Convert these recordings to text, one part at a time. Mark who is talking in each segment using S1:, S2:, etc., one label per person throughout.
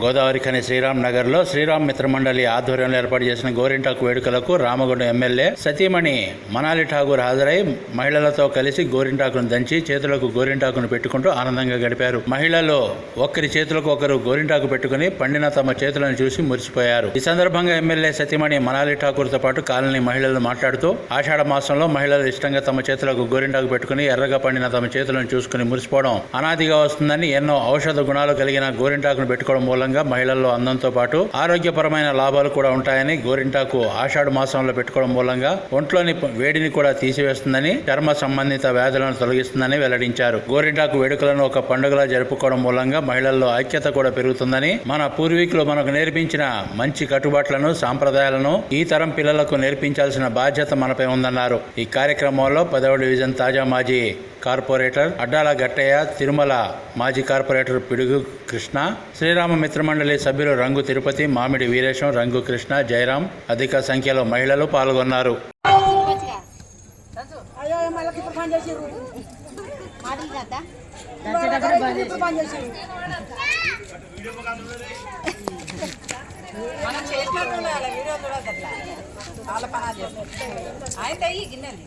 S1: గోదావరి కని శ్రీరామ్ నగర్లో శ్రీరామ్ మిత్ర మండలి ఆధ్వర్యంలో ఏర్పాటు చేసిన గోరింటాకు వేడుకలకు రామగుండం ఎమ్మెల్యే సతీమణి మనాలి ఠాగూర్ హాజరై మహిళలతో కలిసి గోరింటాకును దంచి చేతులకు గోరింటాకును పెట్టుకుంటూ ఆనందంగా గడిపారు. మహిళలు ఒకరి చేతులకు ఒకరు గోరింటాకు పెట్టుకుని పండిన తమ చేతులను చూసి మురిసిపోయారు. ఈ సందర్భంగా ఎమ్మెల్యే సతీమణి మనాలి ఠాకూర్తో పాటు కాలనీ మహిళలు మాట్లాడుతూ ఆషాఢ మాసంలో మహిళలు ఇష్టంగా తమ చేతులకు గోరింటాకు పెట్టుకుని ఎర్రగా పండిన తమ చేతులను చూసుకుని మురిసిపోవడం అనాదిగా వస్తుందని ఎన్నో ఔషధ గుణాలు కలిగిన గోరింటాకును పెట్టుకోవడం మూలంగా మహిళల్లో అందంతో పాటు ఆరోగ్యపరమైన లాభాలు కూడా ఉంటాయని గోరింటాకు ఆషాఢ మాసంలో పెట్టుకోవడం మూలంగా ఒంట్లోని వేడిని కూడా తీసివేస్తుందని చర్మ సంబంధిత వ్యాధులను తొలగిస్తుందని వెల్లడించారు. గోరింటాకు వేడుకలను ఒక పండుగలా జరుపుకోవడం మూలంగా మహిళల్లో ఐక్యత కూడా పెరుగుతుందని మన పూర్వీకులు మనకు నేర్పించిన మంచి కట్టుబాట్లను సాంప్రదాయాలను ఈ తరం పిల్లలకు నేర్పించాల్సిన బాధ్యత మనపై ఉందన్నారు. ఈ కార్యక్రమంలో పదవ డివిజన్ తాజా మాజీ కార్పొరేటర్ అడ్డాల గట్టయ్య తిరుమల మాజీ కార్పొరేటర్ పిడుగు కృష్ణ శ్రీరామ మిత్రమండలి సభ్యులు రంగు తిరుపతి మామిడి వీరేశం రంగు కృష్ణ జయరాం అధిక సంఖ్యలో మహిళలు పాల్గొన్నారు.
S2: అయ్యో మళ్ళీ ఇప్పుడు పని చేసిర్రు
S3: మాటలు కదా
S2: ఇప్పుడు పని చేసిర్రు
S4: మనం చేసినట్టు ఉండాలి వీడియో చూడద్దు అట్లా చాలా పని చేస్తాం అయితే ఈ గిన్నెలు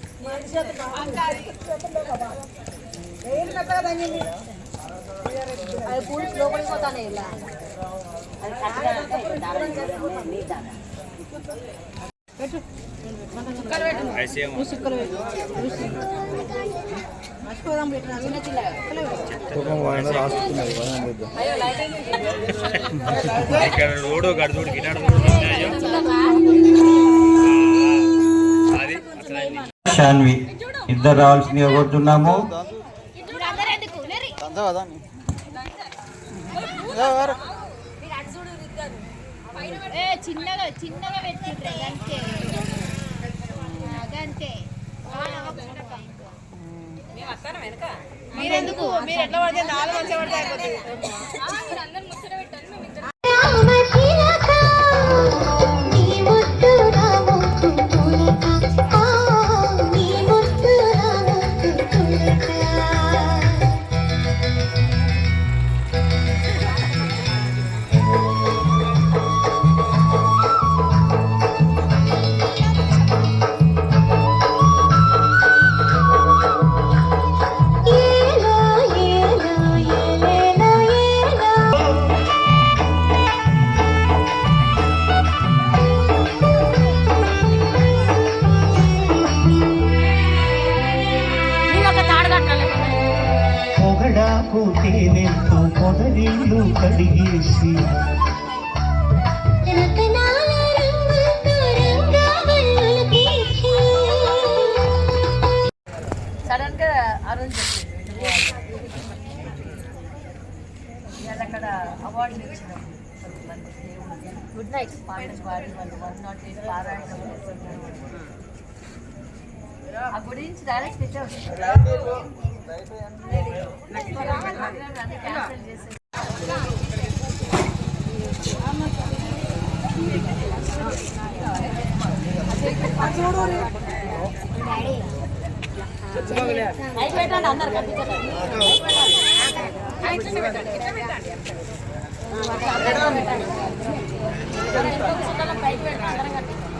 S2: ఏం మెత్తగా తగ్గింది
S3: అది పూలు లోపలికి పోతానే ఇలా అది కట్టగా దారం చేస్తాను నీ
S5: ఇక్కడ రోడ్డు గడుచుడు గిటాడు
S6: శాన్వి ఇద్దరు రావాల్సింది కోరుతున్నాము
S7: చిన్నగా చిన్నగా పెట్టిండ్రే అంతే అదంతే మీరెందుకు? మీరు ఎట్లా పడితే నాలుగు మంచిగా పడితే అయిపోతుంది.
S6: పొగడాకు తేనెంతో పొదరిల్లు కడిగేసి.
S3: సడన్ అరుణ్ చెప్పింది ఇవాళ అక్కడ అవార్డులు ఇచ్చినాం గుడ్ నైట్. పాట పాడి వాళ్ళు వన్ నాట్ ఎయిట్ పారాయణం ఆ గురించి డైరెక్ట్ ఇట్టే పెట్టండి అందరు కనిపించండి పైకి పెట్టండి అందరం కనిపించండి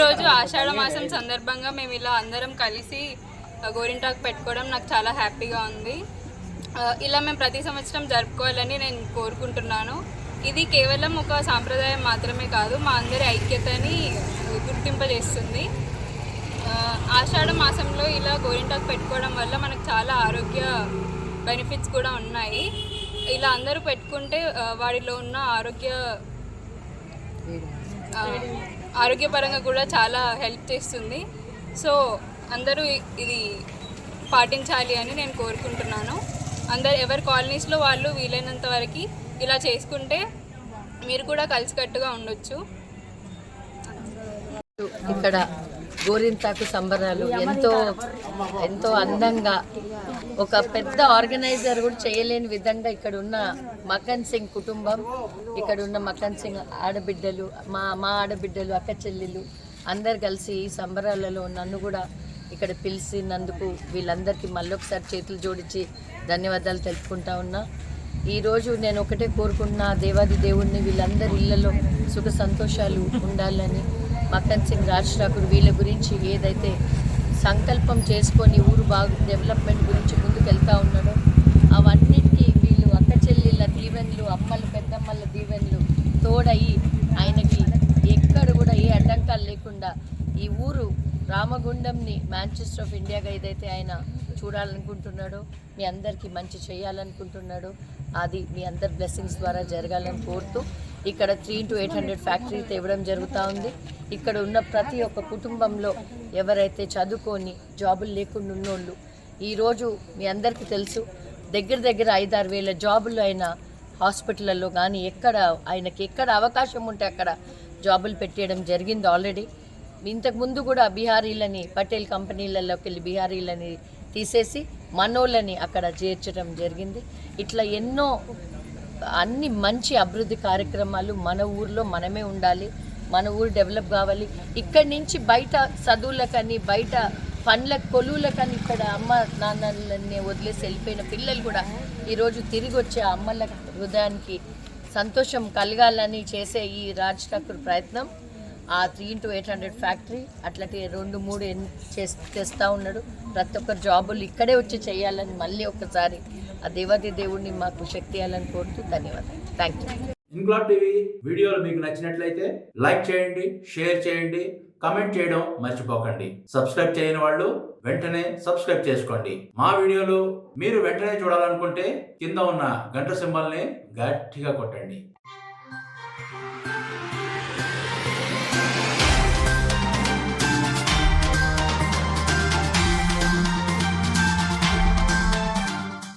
S8: ఈరోజు ఆషాఢ మాసం సందర్భంగా మేము ఇలా అందరం కలిసి గోరింటాకు పెట్టుకోవడం నాకు చాలా హ్యాపీగా ఉంది. ఇలా మేము ప్రతి సంవత్సరం జరుపుకోవాలని నేను కోరుకుంటున్నాను. ఇది కేవలం ఒక సాంప్రదాయం మాత్రమే కాదు మా అందరి ఐక్యతని గుర్తింపజేస్తుంది. ఆషాఢ మాసంలో ఇలా గోరింటాకు పెట్టుకోవడం వల్ల మనకు చాలా ఆరోగ్య బెనిఫిట్స్ కూడా ఉన్నాయి. ఇలా అందరూ పెట్టుకుంటే వాడిలో ఉన్న ఆరోగ్య ఆరోగ్యపరంగా కూడా చాలా హెల్ప్ చేస్తుంది. సో అందరూ ఇది పాటించాలి అని నేను కోరుకుంటున్నాను. అందరు ఎవరి కాలనీస్లో వాళ్ళు వీలైనంత వరకు ఇలా చేసుకుంటే మీరు కూడా కలిసికట్టుగా ఉండొచ్చు.
S3: ఇక్కడ గోరింతాకు సంబరాలు ఎంతో ఎంతో అందంగా ఒక పెద్ద ఆర్గనైజర్ కూడా చేయలేని విధంగా ఇక్కడ ఉన్న మకన్ సింగ్ కుటుంబం ఇక్కడ ఉన్న మకన్ సింగ్ ఆడబిడ్డలు మా మా ఆడబిడ్డలు అక్క చెల్లెలు అందరు కలిసి ఈ సంబరాలలో నన్ను కూడా ఇక్కడ పిలిచినందుకు వీళ్ళందరికీ మళ్ళొకసారి చేతులు జోడించి ధన్యవాదాలు తెలుపుకుంటా ఉన్నా. ఈరోజు నేను ఒకటే కోరుకున్న దేవాది దేవుణ్ణి వీళ్ళందరి ఇళ్ళలో సుఖ సంతోషాలు ఉండాలని. మక్కన్ సింగ్ రాజ్ ఠాకూర్ వీళ్ళ గురించి ఏదైతే సంకల్పం చేసుకొని ఊరు బాగు డెవలప్మెంట్ గురించి ముందుకెళ్తా ఉన్నాడో అవన్నిటికీ వీళ్ళు అక్క చెల్లెళ్ళ దీవెన్లు అమ్మల పెద్దమ్మల దీవెన్లు తోడయి ఆయనకి ఎక్కడ కూడా ఏ అడ్డంకాలు లేకుండా ఈ ఊరు రామగుండంని మాంచెస్టర్ ఆఫ్ ఇండియాగా ఏదైతే ఆయన చూడాలనుకుంటున్నాడో మీ అందరికీ మంచి చేయాలనుకుంటున్నాడో అది మీ అందరి బ్లెస్సింగ్స్ ద్వారా జరగాలని కోరుతూ ఇక్కడ three to eight hundred factory తేవడం జరుగుతూ ఉంది. ఇక్కడ ఉన్న ప్రతి ఒక్క కుటుంబంలో ఎవరైతే చదువుకొని జాబులు లేకుండా ఉన్నోళ్ళు ఈరోజు మీ అందరికీ తెలుసు దగ్గర దగ్గర ఐదారు వేల జాబులు అయిన హాస్పిటల్లో కానీ ఎక్కడ ఆయనకి ఎక్కడ అవకాశం ఉంటే అక్కడ జాబులు పెట్టేయడం జరిగింది ఆల్రెడీ. ఇంతకు ముందు కూడా బీహారీలని పటేల్ కంపెనీలలోకి వెళ్ళి బీహారీలని తీసేసి మనోళ్ళని అక్కడ చేర్చడం జరిగింది. ఇట్లా ఎన్నో అన్ని మంచి అభివృద్ధి కార్యక్రమాలు మన ఊర్లో మనమే ఉండాలి. మన ఊరు డెవలప్ కావాలి. ఇక్కడి నుంచి బయట చదువులకని బయట పండ్ల కొలువులకని ఇక్కడ అమ్మ నాన్నలని వదిలేసి వెళ్ళిపోయిన పిల్లలు కూడా ఈరోజు తిరిగి వచ్చే అమ్మల హృదయానికి సంతోషం కలగాలని చేసే ఈ రాజ్ ఠాకూర్ ప్రయత్నం. ఆ three into eight hundred factory అట్లాంటి రెండు మూడు ఎన్ చేస్తూ ఉన్నాడు. ప్రతి ఒక్కరు జాబులు ఇక్కడే వచ్చి చేయాలని మళ్ళీ ఒకసారి ఆ దేవాది దేవుడిని మాకు శక్తి ఇవ్వాలని కోరుతూ ధన్యవాదాలు. థ్యాంక్ యూ
S1: ఇంక్లాబ్ టీవీ వీడియోలు మీకు నచ్చినట్లయితే లైక్ చేయండి షేర్ చేయండి కమెంట్ చేయడం మర్చిపోకండి. సబ్స్క్రైబ్ చేయని వాళ్ళు వెంటనే సబ్స్క్రైబ్ చేసుకోండి. మా వీడియోలు మీరు వెంటనే చూడాలనుకుంటే కింద ఉన్న గంట సింబల్ని గట్టిగా కొట్టండి.